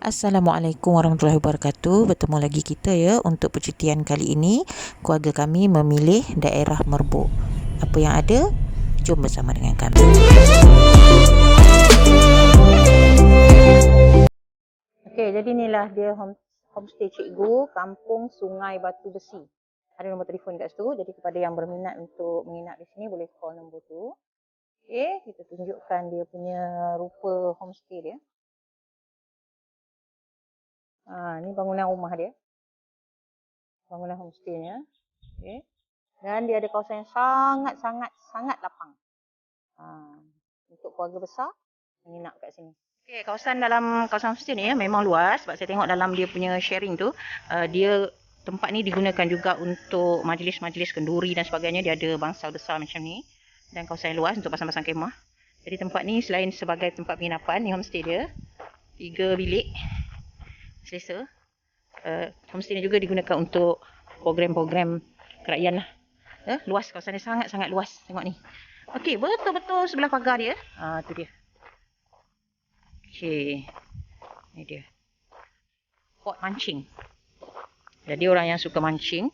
Assalamualaikum warahmatullahi wabarakatuh. Bertemu lagi kita ya untuk percutian kali ini. Keluarga kami memilih daerah Merbuk. Apa yang ada? Jom bersama dengan kami. Okey, jadi inilah dia home, homestay Cikgu, Kampung Sungai Batu Besi. Ada nombor telefon kat situ. Jadi kepada yang berminat untuk menginap di sini boleh call nombor tu. Okey, kita tunjukkan dia punya rupa homestay dia. Ha, ni bangunan rumah dia. Bangunan homestaynya. Okay. Dan dia ada kawasan yang sangat-sangat sangat lapang. Ha, untuk keluarga besar menginap kat sini. Okay, kawasan dalam kawasan homestay ni ya, memang luas sebab saya tengok dalam dia punya sharing tu uh, dia tempat ni digunakan juga untuk majlis-majlis kenduri dan sebagainya dia ada bangsa besar macam ni dan kawasan yang luas untuk pasang-pasang kemah. Jadi tempat ni selain sebagai tempat penginapan ni homestay dia tiga bilik selesa. Uh, homestay ni juga digunakan untuk program-program kerajaan lah. Uh, luas, kawasan dia sangat-sangat luas. Tengok ni. Okey, betul-betul sebelah pagar dia. Ah, uh, tu dia. Okey. Ni dia. Pot mancing. Jadi orang yang suka mancing,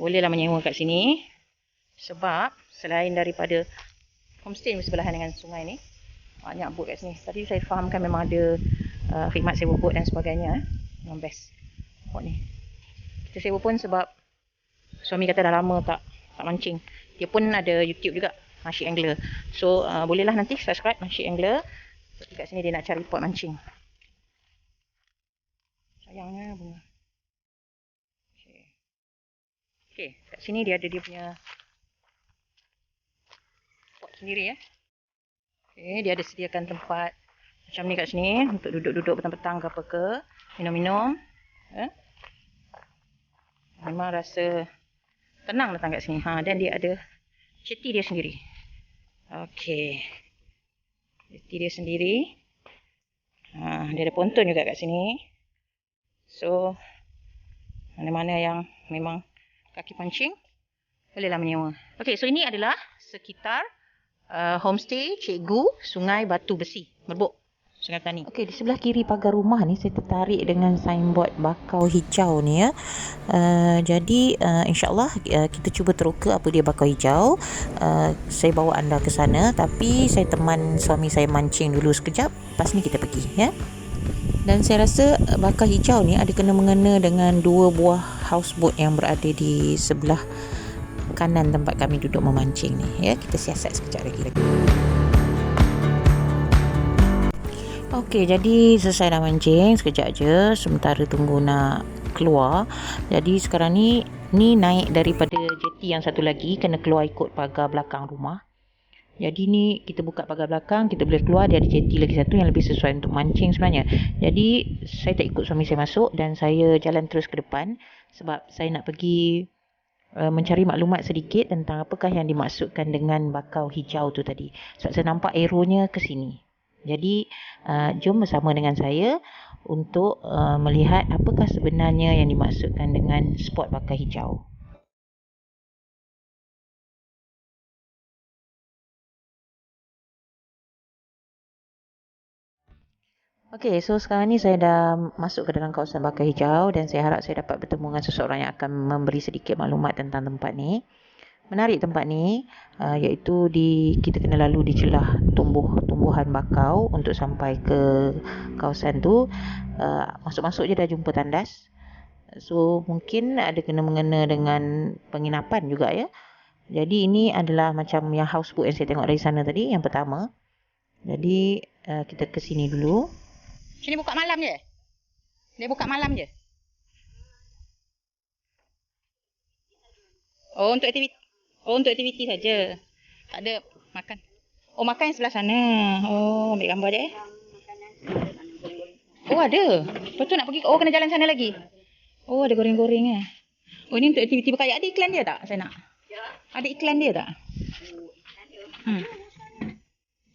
bolehlah menyewa kat sini. Sebab selain daripada homestay ni sebelahan dengan sungai ni, banyak bot kat sini. Tadi saya fahamkan memang ada uh, khidmat sewa bot dan sebagainya. Eh. Yang best. Buat ni. Kita sewa pun sebab Suami kata dah lama tak Tak mancing. Dia pun ada YouTube juga Masyik Angler. So uh, bolehlah nanti subscribe Masyik Angler. Sebab kat sini dia nak cari pot mancing. Sayangnya bunga. Okay Okay Kat sini dia ada dia punya Pot sendiri ya Okay dia ada sediakan tempat Macam ni kat sini Untuk duduk-duduk petang-petang ke apa ke minum-minum. Eh? Memang rasa tenang datang kat sini. Ha, dan dia ada ceti dia sendiri. Okey. Ceti dia sendiri. Ha, dia ada ponton juga kat sini. So, mana-mana yang memang kaki pancing, bolehlah menyewa. Okey, so ini adalah sekitar uh, homestay Cikgu Sungai Batu Besi, Merbuk. Sungai Petani. Okey, di sebelah kiri pagar rumah ni saya tertarik dengan signboard bakau hijau ni ya. Uh, jadi uh, insya-Allah uh, kita cuba teroka apa dia bakau hijau. Uh, saya bawa anda ke sana tapi saya teman suami saya mancing dulu sekejap, lepas ni kita pergi ya. Dan saya rasa bakau hijau ni ada kena mengena dengan dua buah houseboat yang berada di sebelah kanan tempat kami duduk memancing ni ya. Kita siasat sekejap lagi lagi. Okey, jadi selesai dah mancing sekejap je sementara tunggu nak keluar. Jadi sekarang ni ni naik daripada jeti yang satu lagi kena keluar ikut pagar belakang rumah. Jadi ni kita buka pagar belakang, kita boleh keluar dia ada jeti lagi satu yang lebih sesuai untuk mancing sebenarnya. Jadi saya tak ikut suami saya masuk dan saya jalan terus ke depan sebab saya nak pergi uh, mencari maklumat sedikit tentang apakah yang dimaksudkan dengan bakau hijau tu tadi. Sebab saya nampak arrow-nya ke sini. Jadi uh, jom bersama dengan saya untuk uh, melihat apakah sebenarnya yang dimaksudkan dengan spot bakar hijau. Okey, so sekarang ni saya dah masuk ke dalam kawasan bakar hijau dan saya harap saya dapat bertemu dengan seseorang yang akan memberi sedikit maklumat tentang tempat ni menarik tempat ni uh, iaitu di kita kena lalu di celah tumbuh tumbuhan bakau untuk sampai ke kawasan tu. Uh, masuk-masuk je dah jumpa tandas. So mungkin ada kena mengena dengan penginapan juga ya. Jadi ini adalah macam yang houseboat yang saya tengok dari sana tadi yang pertama. Jadi uh, kita ke sini dulu. Sini buka malam je? Dia buka malam je? Oh untuk aktiviti Oh untuk aktiviti saja. Tak ada makan. Oh makan yang sebelah sana. Oh ambil gambar je eh. Oh ada. Betul nak pergi. Oh kena jalan sana lagi. Oh ada goreng-goreng eh. Oh ini untuk aktiviti berkaya. Ada iklan dia tak? Saya nak. Ada iklan dia tak? Hmm.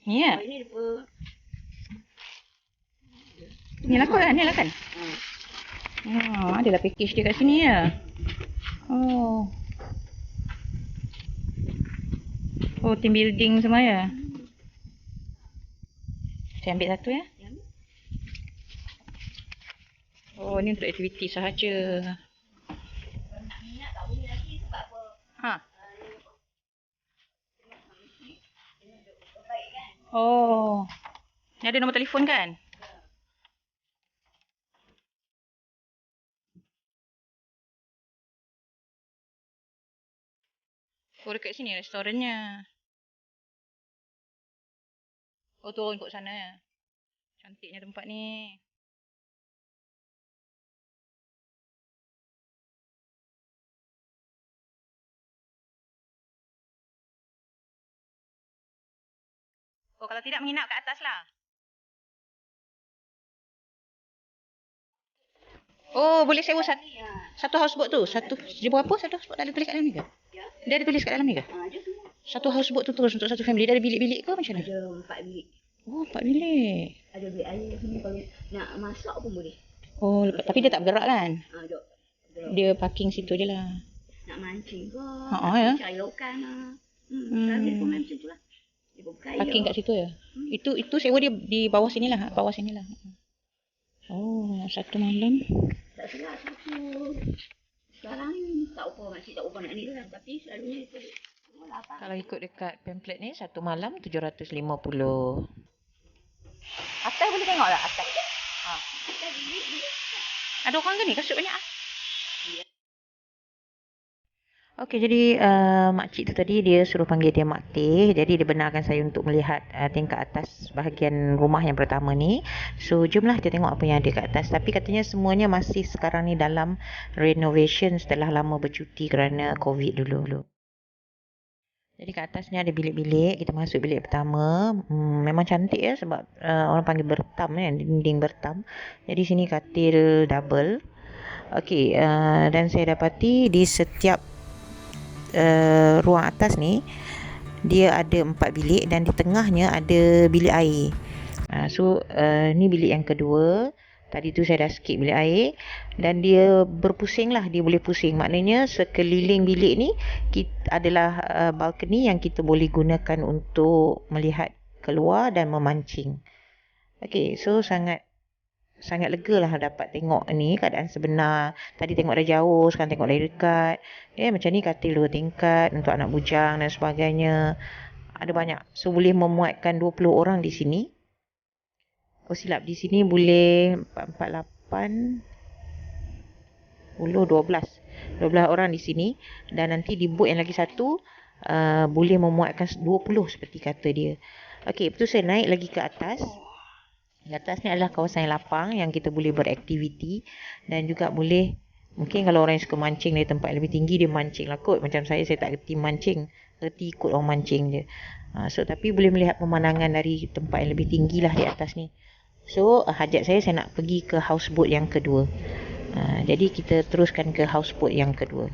Ni ya. Ni lah kan? Ni lah kan? Oh, adalah package dia kat sini ya. Oh. Oh, team building semua ya? Saya ambil satu ya. Oh, ni untuk aktiviti sahaja. Ha. Oh. Ni ada nombor telefon kan? Oh, dekat sini restorannya. Oh, turun kot sana. Cantiknya tempat ni. Oh, kalau tidak menginap kat atas lah. Oh, boleh sewa satu, satu houseboat tu. Satu, dia berapa satu houseboat? Ada tulis kat dalam ni ke? Dia ada tulis kat dalam ni ke? Satu houseboat tu terus untuk satu family. Dia ada bilik-bilik ke macam mana? Ada empat bilik. Oh, empat bilik. Ada bilik air sini kalau nak masak pun boleh. Oh, lepas- tapi dia tak bergerak kan? Ha, dok. Dok. Dia parking situ je lah. Nak mancing ke? Ha, ha, ya. Cari lokan lah. Hmm, Hmm. hmm. pun macam tu lah. Dia berkaya. Parking kat situ ya? Itu itu sewa dia di bawah sini lah. Bawah sini lah. Oh, satu malam. Tak silap satu. Sekarang ni tak apa makcik tak apa nak ni lah. Tapi selalunya itu. Kalau ikut dekat pamphlet ni, satu malam 750. Atas boleh tengok tak? Atas. Ha. Ada orang ke ni? Kasut banyak ah. Okey, jadi uh, makcik tu tadi dia suruh panggil dia Mak Teh. Jadi dia benarkan saya untuk melihat uh, tingkat atas bahagian rumah yang pertama ni. So, jomlah kita tengok apa yang ada kat atas. Tapi katanya semuanya masih sekarang ni dalam renovation setelah lama bercuti kerana COVID dulu. Jadi kat atas ni ada bilik-bilik. Kita masuk bilik pertama. Hmm, memang cantik ya sebab uh, orang panggil bertam kan. Dinding bertam. Jadi sini katil double. Okey, uh, dan saya dapati di setiap uh, ruang atas ni dia ada empat bilik dan di tengahnya ada bilik air. Uh, so uh, ni bilik yang kedua. Tadi tu saya dah skip bilik air dan dia berpusing lah dia boleh pusing. Maknanya sekeliling bilik ni kita adalah uh, balcony yang kita boleh gunakan untuk melihat keluar dan memancing. Okey, so sangat sangat lega lah dapat tengok ni keadaan sebenar. Tadi tengok dari jauh, sekarang tengok dari dekat. Ya, macam ni katil dua tingkat untuk anak bujang dan sebagainya. Ada banyak. So, boleh memuatkan 20 orang di sini. Oh, silap. Di sini boleh 4, 8, 10, 12. 12 orang di sini. Dan nanti di boat yang lagi satu, uh, boleh memuatkan 20 seperti kata dia. Okey, betul saya naik lagi ke atas. Di atas ni adalah kawasan yang lapang yang kita boleh beraktiviti dan juga boleh mungkin kalau orang yang suka mancing dari tempat yang lebih tinggi dia mancing lah kot. Macam saya, saya tak kerti mancing. Kerti ikut orang mancing je. Ha, so, tapi boleh melihat pemandangan dari tempat yang lebih tinggi lah di atas ni. So, uh, hajat saya, saya nak pergi ke houseboat yang kedua. Ha, jadi, kita teruskan ke houseboat yang kedua.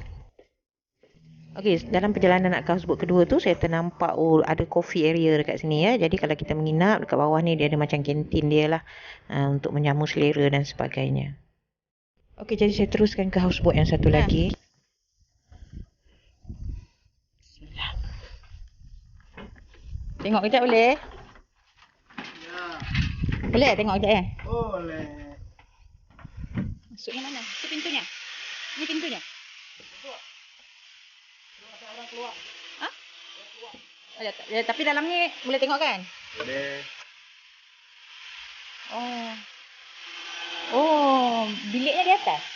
Okey, dalam perjalanan nak ke houseboat kedua tu saya ternampak oh ada coffee area dekat sini ya. Jadi kalau kita menginap dekat bawah ni dia ada macam kantin dia lah uh, untuk menjamu selera dan sebagainya. Okey, jadi saya teruskan ke houseboat yang satu Ha. lagi. Tengok kejap boleh? Boleh tengok kejap eh? boleh. Masuknya mana? Itu pintunya. Ini pintunya. Orang keluar. Ha? Oh, ya, ya, tapi dalam ni boleh tengok kan? Boleh. Oh. Oh, biliknya di atas.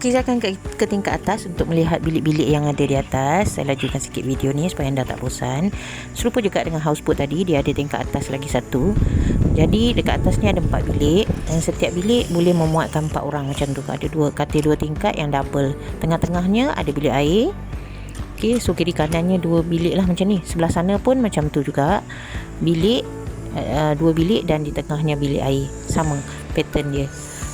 Okey, saya akan ke, ke tingkat atas untuk melihat bilik-bilik yang ada di atas. Saya lajukan sikit video ni supaya anda tak bosan. Serupa juga dengan houseboat tadi, dia ada tingkat atas lagi satu. Jadi dekat atas ni ada empat bilik dan setiap bilik boleh memuatkan empat orang macam tu. Ada dua katil dua tingkat yang double. Tengah-tengahnya ada bilik air. Okey, so kiri kanannya dua bilik lah macam ni. Sebelah sana pun macam tu juga. Bilik uh, dua bilik dan di tengahnya bilik air. Sama pattern dia.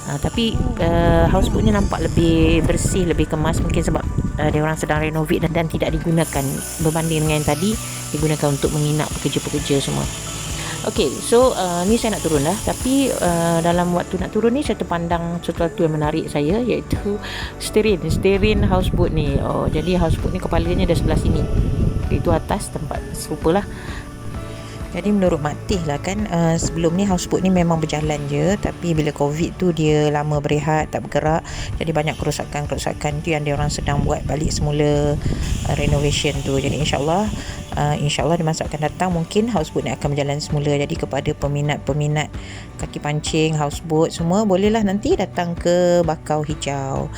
Uh, tapi uh, houseboat ni nampak lebih bersih, lebih kemas mungkin sebab uh, dia orang sedang renovate dan, dan tidak digunakan berbanding dengan yang tadi digunakan untuk menginap pekerja-pekerja semua. Okey, so uh, ni saya nak turun dah. Tapi uh, dalam waktu nak turun ni saya terpandang sesuatu yang menarik saya iaitu sterin, sterin houseboat ni. Oh, jadi houseboat ni kepalanya ada sebelah sini. Itu atas tempat serupa lah. Jadi menurut Mak Tih lah kan uh, sebelum ni houseboat ni memang berjalan je. Tapi bila covid tu dia lama berehat tak bergerak. Jadi banyak kerosakan-kerosakan tu yang dia orang sedang buat balik semula uh, renovation tu. Jadi insyaallah uh, insyaallah di masa akan datang mungkin houseboat ni akan berjalan semula jadi kepada peminat-peminat kaki pancing houseboat semua bolehlah nanti datang ke Bakau Hijau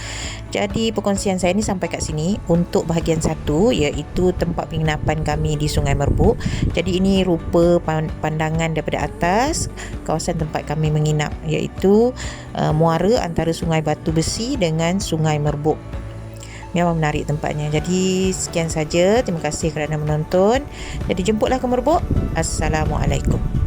jadi perkongsian saya ni sampai kat sini untuk bahagian satu iaitu tempat penginapan kami di Sungai Merbuk. Jadi ini rupa pandangan daripada atas kawasan tempat kami menginap iaitu uh, muara antara Sungai Batu Besi dengan Sungai Merbuk. Memang menarik tempatnya. Jadi sekian saja. Terima kasih kerana menonton. Jadi jemputlah ke Merbuk. Assalamualaikum.